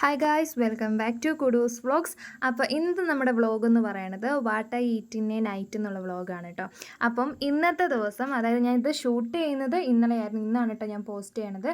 Hi guys welcome back to Kudus vlogs അപ്പോൾ ഇന്ന് നമ്മുടെ വ്ളോഗ് എന്ന് പറയണത് what I eat in a night എന്നുള്ള വ്ളോഗാണ് കേട്ടോ അപ്പം ഇന്നത്തെ ദിവസം അതായത് ഞാൻ ഇത് ഷൂട്ട് ചെയ്യുന്നത് ഇന്നലെയായിരുന്നു. ഇന്നാണ് കേട്ടോ ഞാൻ പോസ്റ്റ് ചെയ്യണത്.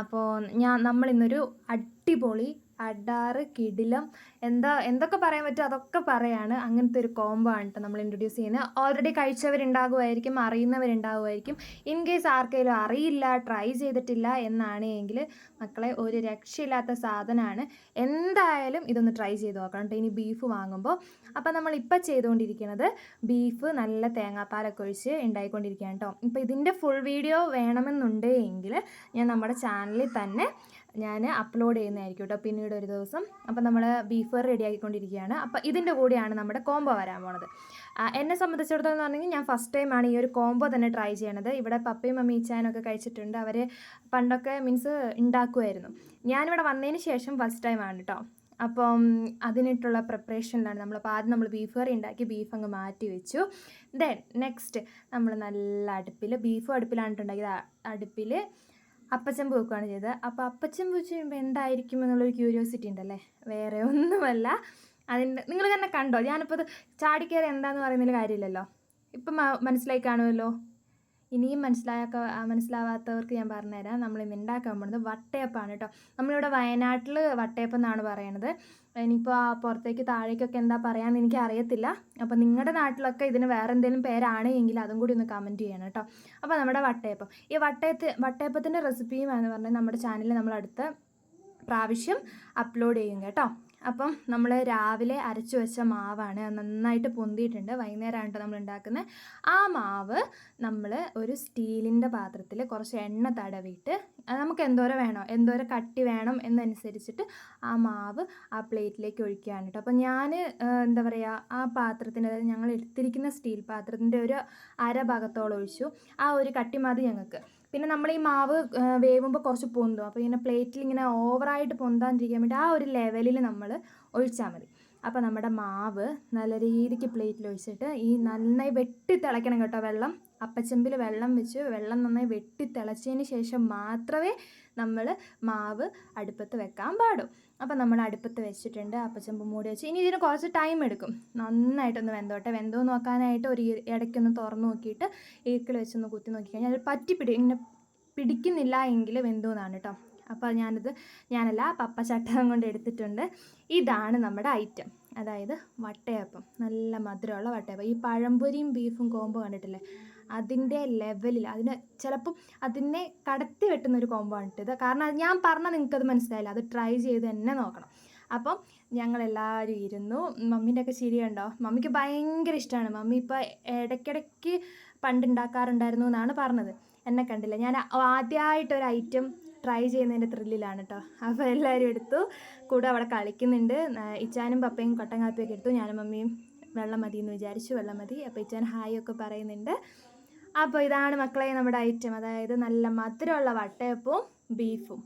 അപ്പോൾ ഞാൻ നമ്മളിന്നൊരു അടിപൊളി അഡാറ് കിടിലം എന്താ എന്തൊക്കെ പറയാൻ പറ്റും അതൊക്കെ പറയാണ്. അങ്ങനത്തെ ഒരു കോംബോ ആണ് നമ്മൾ ഇൻട്രൊഡ്യൂസ് ചെയ്യുന്നത്. ഓൾറെഡി കഴിച്ചവരുണ്ടാകുമായിരിക്കും അറിയുന്നവരുണ്ടാകുമായിരിക്കും. ഇൻ കേസ് ആർക്കെങ്കിലും അറിയില്ല ട്രൈ ചെയ്തിട്ടില്ല എന്നാണ് എങ്കിൽ മക്കളെ ഒരു രക്ഷയില്ലാത്ത സാധനമാണ്. എന്തായാലും ഇതൊന്ന് ട്രൈ ചെയ്ത് നോക്കണം കേട്ടോ ഇനി ബീഫ് വാങ്ങുമ്പോൾ. അപ്പോൾ നമ്മൾ ഇപ്പോൾ ചെയ്തുകൊണ്ടിരിക്കുന്നത് ബീഫ് നല്ല തേങ്ങാപ്പാലൊക്കെ ഒഴിച്ച് ഉണ്ടായിക്കൊണ്ടിരിക്കുകയാണ് കേട്ടോ ഇപ്പോൾ ഇതിന്റെ ഫുൾ വീഡിയോ വേണമെന്നുണ്ടെങ്കിൽ ഞാൻ നമ്മുടെ ചാനലിൽ തന്നെ ഞാൻ അപ്ലോഡ് ചെയ്യുന്നതായിരിക്കും കേട്ടോ പിന്നീട് ഒരു ദിവസം. അപ്പം നമ്മൾ ബീഫ് റെഡി ആക്കിക്കൊണ്ടിരിക്കുകയാണ്. അപ്പം ഇതിന്റെ കൂടെയാണ് നമ്മുടെ കോംബോ വരാൻ പോണത്. എന്നെ സംബന്ധിച്ചിടത്തോളം എന്ന് പറഞ്ഞെങ്കിൽ ഞാൻ ഫസ്റ്റ് ടൈമാണ് ഈ ഒരു കോംബോ തന്നെ ട്രൈ ചെയ്യണത്. ഇവിടെ പപ്പയും മമ്മി ചാനൊക്കെ കഴിച്ചിട്ടുണ്ട്. അവർ പണ്ടൊക്കെ മീൻസ് ഉണ്ടാക്കുമായിരുന്നു ഞാനിവിടെ വന്നതിന് ശേഷം ഫസ്റ്റ് ടൈമാണ് കേട്ടോ അപ്പം അതിനായിട്ടുള്ള പ്രിപ്പറേഷനിലാണ് നമ്മളപ്പോൾ ആദ്യം നമ്മൾ ബീഫ് കറി ഉണ്ടാക്കി ബീഫ് അങ്ങ് മാറ്റി വെച്ചു. ദെൻ നെക്സ്റ്റ് നമ്മൾ നല്ല അടുപ്പിൽ ബീഫും അടുപ്പിലാണ് ഉണ്ടാക്കിയത് അടുപ്പിൽ അപ്പച്ചമ്പ് വെക്കുകയാണ് ചെയ്തത്. അപ്പോൾ അപ്പച്ചമ്പ് വെച്ച് കഴിയുമ്പോൾ എന്തായിരിക്കും എന്നുള്ളൊരു ക്യൂരിയോസിറ്റി ഉണ്ടല്ലേ? വേറെ ഒന്നുമല്ല. അതിന്റെ നിങ്ങൾ തന്നെ കണ്ടോ? ഞാനിപ്പോൾ അത് ചാടിക്കയറി എന്താണെന്ന് പറയുന്നതിൽ കാര്യമില്ലല്ലോ. ഇപ്പം മനസ്സിലായി കാണുമല്ലോ? ഇനിയും മനസ്സിലാക്ക മനസ്സിലാവാത്തവർക്ക് ഞാൻ പറഞ്ഞുതരാം. നമ്മൾ ഇന്ന് ഉണ്ടാക്കാൻ പോകുന്നത് വട്ടയപ്പാണ് കേട്ടോ നമ്മളിവിടെ വയനാട്ടിൽ വട്ടയപ്പം എന്നാണ് പറയണത്. ഇനിയിപ്പോൾ ആ പുറത്തേക്ക് താഴേക്കൊക്കെ എന്താ പറയാമെന്ന് എനിക്ക് അറിയത്തില്ല അപ്പോൾ നിങ്ങളുടെ നാട്ടിലൊക്കെ ഇതിന് വേറെ എന്തെങ്കിലും പേരാണ് എങ്കിൽ അതും കൂടി ഒന്ന് കമന്റ് ചെയ്യണം കേട്ടോ അപ്പോൾ നമ്മുടെ വട്ടയപ്പം. ഈ വട്ടയത്ത് വട്ടയപ്പത്തിന്റെ റെസിപ്പിയും എന്ന് പറഞ്ഞാൽ നമ്മുടെ ചാനലിൽ നമ്മൾ അടുത്ത പ്രാവശ്യം അപ്ലോഡ് ചെയ്യും കേട്ടോ. അപ്പം നമ്മൾ രാവിലെ അരച്ചു വെച്ച മാവാണ് നന്നായിട്ട് പൊന്തിയിട്ടുണ്ട്. വൈകുന്നേരമാണ് നമ്മൾ ഉണ്ടാക്കുന്നത് ആ മാവ് നമ്മൾ ഒരു സ്റ്റീലിന്റെ പാത്രത്തിൽ കുറച്ച് എണ്ണ തടവിയിട്ട് നമുക്ക് എന്തോരം വേണോ എന്തോരം കട്ടി വേണം എന്നനുസരിച്ചിട്ട് ആ മാവ് ആ പ്ലേറ്റിലേക്ക് ഒഴിക്കുകയാണ് കേട്ടോ. അപ്പം ഞാൻ എന്താ പറയുക ആ പാത്രത്തിന്റെ അതായത് ഞങ്ങൾ എടുത്തിരിക്കുന്ന സ്റ്റീൽ പാത്രത്തിന്റെ ഒരു അര ഭാഗത്തോളം ഒഴിച്ചു. ആ ഒരു കട്ടി മതി ഞങ്ങൾക്ക്. പിന്നെ നമ്മൾ ഈ മാവ് വേവുമ്പോൾ കുറച്ച് പൊന്തും. അപ്പോൾ ഇങ്ങനെ പ്ലേറ്റിൽ ഇങ്ങനെ ഓവറായിട്ട് പൊന്താണ്ടിരിക്കാൻ വേണ്ടി ആ ഒരു ലെവലിൽ നമ്മൾ ഒഴിച്ചാൽ മതി. അപ്പോൾ നമ്മുടെ മാവ് നല്ല രീതിക്ക് പ്ലേറ്റിൽ ഒഴിച്ചിട്ട് ഈ നന്നായി വെട്ടി തിളയ്ക്കണം കേട്ടോ വെള്ളം. അപ്പച്ചെമ്പിൽ വെള്ളം വെച്ച് വെള്ളം നന്നായി വെട്ടി തിളച്ചതിന് ശേഷം മാത്രമേ നമ്മൾ മാവ് അടുപ്പത്ത് വെക്കാൻ പാടൂ. അപ്പോൾ നമ്മൾ അടുപ്പത്ത് വെച്ചിട്ടുണ്ട് അപ്പച്ചെമ്പ് മൂടി വെച്ച്. ഇനി ഇതിന് കുറച്ച് ടൈം എടുക്കും. നന്നായിട്ടൊന്ന് വെന്തോട്ടെ. വെന്തോ നോക്കാനായിട്ട് ഒരു ഇടയ്ക്കൊന്ന് തുറന്ന് നോക്കിയിട്ട് ഈക്കിൾ വെച്ചൊന്ന് കുത്തി നോക്കിക്കഴിഞ്ഞാൽ അത് പറ്റിപ്പിടി. ഇങ്ങനെ പിടിക്കുന്നില്ല എങ്കിൽ വെന്തോ കേട്ടോ അപ്പോൾ ഞാനിത് ഞാനല്ല പപ്പ ചട്ടകം കൊണ്ട് എടുത്തിട്ടുണ്ട്. ഇതാണ് നമ്മുടെ ഐറ്റം അതായത് വട്ടയപ്പം. നല്ല മധുരമുള്ള വട്ടയപ്പം. ഈ പഴംപൊരിയും ബീഫും കോംബോ കണ്ടിട്ടില്ലേ? അതിന്റെ ലെവലിൽ അതിന് ചിലപ്പം അതിനെ കടത്തി വെട്ടുന്ന ഒരു കോംബോ ഇത്. കാരണം ഞാൻ പറഞ്ഞാൽ നിങ്ങൾക്കത് മനസ്സിലായില്ല. അത് ട്രൈ ചെയ്ത് തന്നെ നോക്കണം. അപ്പം ഞങ്ങളെല്ലാവരും ഇരുന്നു. മമ്മീന്റെ ഒക്കെ ശരിയുണ്ടോ മമ്മിക്ക് ഭയങ്കര ഇഷ്ടമാണ് മമ്മി ഇപ്പോൾ ഇടയ്ക്കിടയ്ക്ക് പണ്ട് ഉണ്ടാക്കാറുണ്ടായിരുന്നു എന്നാണ് പറഞ്ഞത്. എന്നെ കണ്ടില്ല. ഞാൻ ആദ്യമായിട്ടൊരു ഐറ്റം ട്രൈ ചെയ്യുന്നതിന്റെ ത്രില്ലിലാണ് കേട്ടോ അപ്പോൾ എല്ലാവരും എടുത്തു. കൂടെ അവിടെ കളിക്കുന്നുണ്ട്. ഇച്ചാനും പപ്പയും കൊട്ടങ്കാപ്പിയൊക്കെ എടുത്തു. ഞാനും മമ്മിയും വെള്ളം മതി എന്ന് വിചാരിച്ചു. വെള്ളം മതി. അപ്പോൾ ഇച്ചാൻ ഹായ് ഒക്കെ പറയുന്നുണ്ട്. അപ്പോൾ ഇതാണ് മക്കളെ നമ്മുടെ ഐറ്റം അതായത് നല്ല മധുരമുള്ള വട്ടയപ്പവും ബീഫും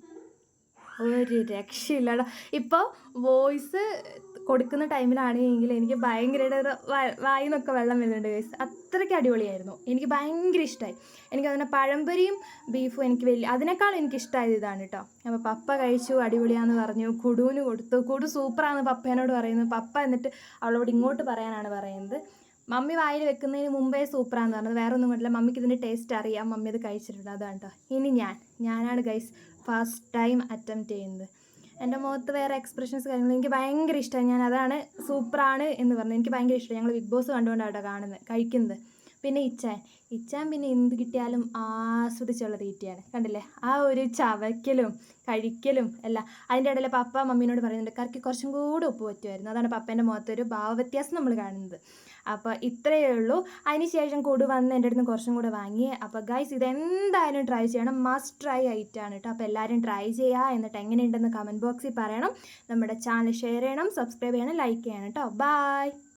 ഒരു രക്ഷയില്ലടാ. ഇപ്പോൾ വോയിസ് കൊടുക്കുന്ന ടൈമിലാണെങ്കിൽ എനിക്ക് ഭയങ്കരമായിട്ട് വായി നിന്നൊക്കെ വെള്ളം വരുന്നുണ്ട് ഗൈസ് അത്രയ്ക്ക് അടിപൊളിയായിരുന്നു. എനിക്ക് ഭയങ്കര ഇഷ്ടമായി എനിക്ക് അതിനെ പഴംപൊരിയും ബീഫും എനിക്ക് വലിയ അതിനേക്കാൾ എനിക്ക് ഇഷ്ടമായത് ഇതാണ് കേട്ടോ അപ്പോൾ പപ്പ കഴിച്ചു അടിപൊളിയാന്ന് പറഞ്ഞു. കുടുവിന് കൊടുത്തു. കുടു സൂപ്പറാന്ന് പപ്പേനോട് പറയുന്നു. പപ്പ എന്നിട്ട് അവളോട് ഇങ്ങോട്ട് പറയാനാണ് പറയുന്നത്. മമ്മി വായിൽ വെക്കുന്നതിന് മുമ്പേ സൂപ്പറാന്ന് പറഞ്ഞത്. വേറെ ഒന്നും കൊണ്ടില്ല മമ്മിക്ക് ഇതിന്റെ ടേസ്റ്റ് അറിയാം. മമ്മി അത് കഴിച്ചിട്ടുണ്ട്. അതാണ് കേട്ടോ ഇനി ഞാൻ. ഞാനാണ് ഗൈസ് ഫസ്റ്റ് ടൈം അറ്റംപ്റ്റ് ചെയ്യുന്നത്. എന്റെ മുഖത്ത് വേറെ എക്സ്പ്രഷൻസ് കാര്യങ്ങൾ എനിക്ക് ഭയങ്കര ഇഷ്ടമാണ് ഞാൻ അതാണ് സൂപ്പറാണ് എന്ന് പറഞ്ഞത്. എനിക്ക് ഭയങ്കര ഇഷ്ടമാണ് ഞങ്ങൾ ബിഗ് ബോസ് കണ്ടുകൊണ്ടാണ് കേട്ടോ കാണുന്നത്. കഴിക്കുന്നത്. പിന്നെ ഇച്ചാൻ ഇച്ചാൻ പിന്നെ എന്ത് കിട്ടിയാലും ആസ്വദിച്ചുള്ള തീറ്റയാണ്. കണ്ടില്ലേ? ആ ഒരു ചവയ്ക്കലും കഴിക്കലും എല്ലാം. അതിന്റെ ഇടയിൽ പപ്പ മമ്മീനോട് പറയുന്നുണ്ട് കറിക്ക് കുറച്ചും കൂടെ ഉപ്പ് പറ്റുമായിരുന്നു. അതാണ് പപ്പേന്റെ മുഖത്തൊരു ഭാവവ്യത്യാസം നമ്മൾ കാണുന്നത്. അപ്പോൾ ഇത്രയേ ഉള്ളൂ. അതിന് ശേഷം കൂടി വന്ന് എന്റെ അടുത്ത് കുറച്ചും കൂടെ വാങ്ങി. അപ്പോൾ ഗൈസ് ഇതെന്തായാലും ട്രൈ ചെയ്യണം. മസ്റ്റ് ട്രൈ ആയിട്ടാണ് കേട്ടോ. അപ്പോൾ എല്ലാവരും ട്രൈ ചെയ്യുക എന്നിട്ട് എങ്ങനെയുണ്ടെന്ന് കമന്റ് ബോക്സിൽ പറയണം. നമ്മുടെ ചാനൽ ഷെയർ ചെയ്യണം സബ്സ്ക്രൈബ് ചെയ്യണം ലൈക്ക് ചെയ്യണം കേട്ടോ. ബൈ